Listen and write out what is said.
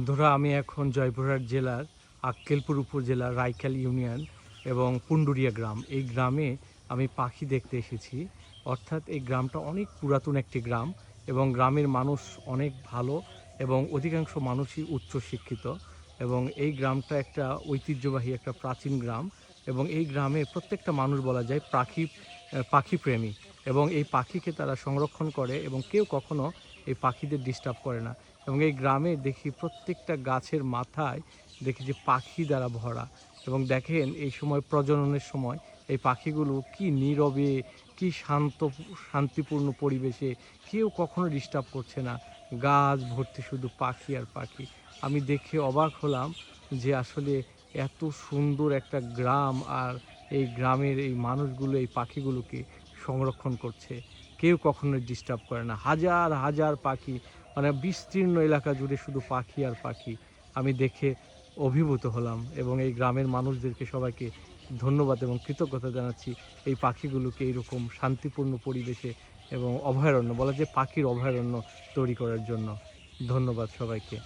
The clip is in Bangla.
বন্ধুরা, আমি এখন জয়পুরহাট জেলার আক্কেলপুর উপজেলার রাইখাল ইউনিয়ন এবং পুন্ডুরিয়া গ্রাম। এই গ্রামে আমি পাখি দেখতে এসেছি। অর্থাৎ এই গ্রামটা অনেক পুরাতন একটি গ্রাম এবং গ্রামের মানুষ অনেক ভালো এবং অধিকাংশ মানুষই উচ্চ শিক্ষিত এবং এই গ্রামটা একটা ঐতিহ্যবাহী একটা প্রাচীন গ্রাম এবং এই গ্রামে প্রত্যেকটা মানুষ বলা যায় পাখি পাখি প্রেমী এবং এই পাখিকে তারা সংরক্ষণ করে এবং কেউ কখনো এই পাখিদের ডিস্টার্ব করে না। এবং এই গ্রামে দেখি প্রত্যেকটা গাছের মাথায় দেখি যে পাখি দ্বারা ভরা এবং দেখেন এই সময় প্রজননের সময় এই পাখিগুলো কি নীরবে, কি শান্ত, শান্তিপূর্ণ পরিবেশে কেউ কখনো ডিস্টার্ব করছে না। গাছ ভর্তি শুধু পাখি আর পাখি। আমি দেখে অবাক হলাম যে আসলে এত সুন্দর একটা গ্রাম আর এই গ্রামের এই মানুষগুলো, এই পাখিগুলোকে সংরক্ষণ করছে। কেউ কখনো ডিস্টার্ব করে না। হাজার হাজার পাখি মানে বিস্তীর্ণ এলাকা জুড়ে শুধু পাখি আর পাখি। আমি দেখে অভিভূত হলাম এবং এই গ্রামের মানুষদেরকে সবাইকে ধন্যবাদ এবং কৃতজ্ঞতা জানাচ্ছি এই পাখিগুলোকে এইরকম শান্তিপূর্ণ পরিবেশে এবং অভয়ারণ্য, বলা যায় পাখির অভয়ারণ্য তৈরি করার জন্য। ধন্যবাদ সবাইকে।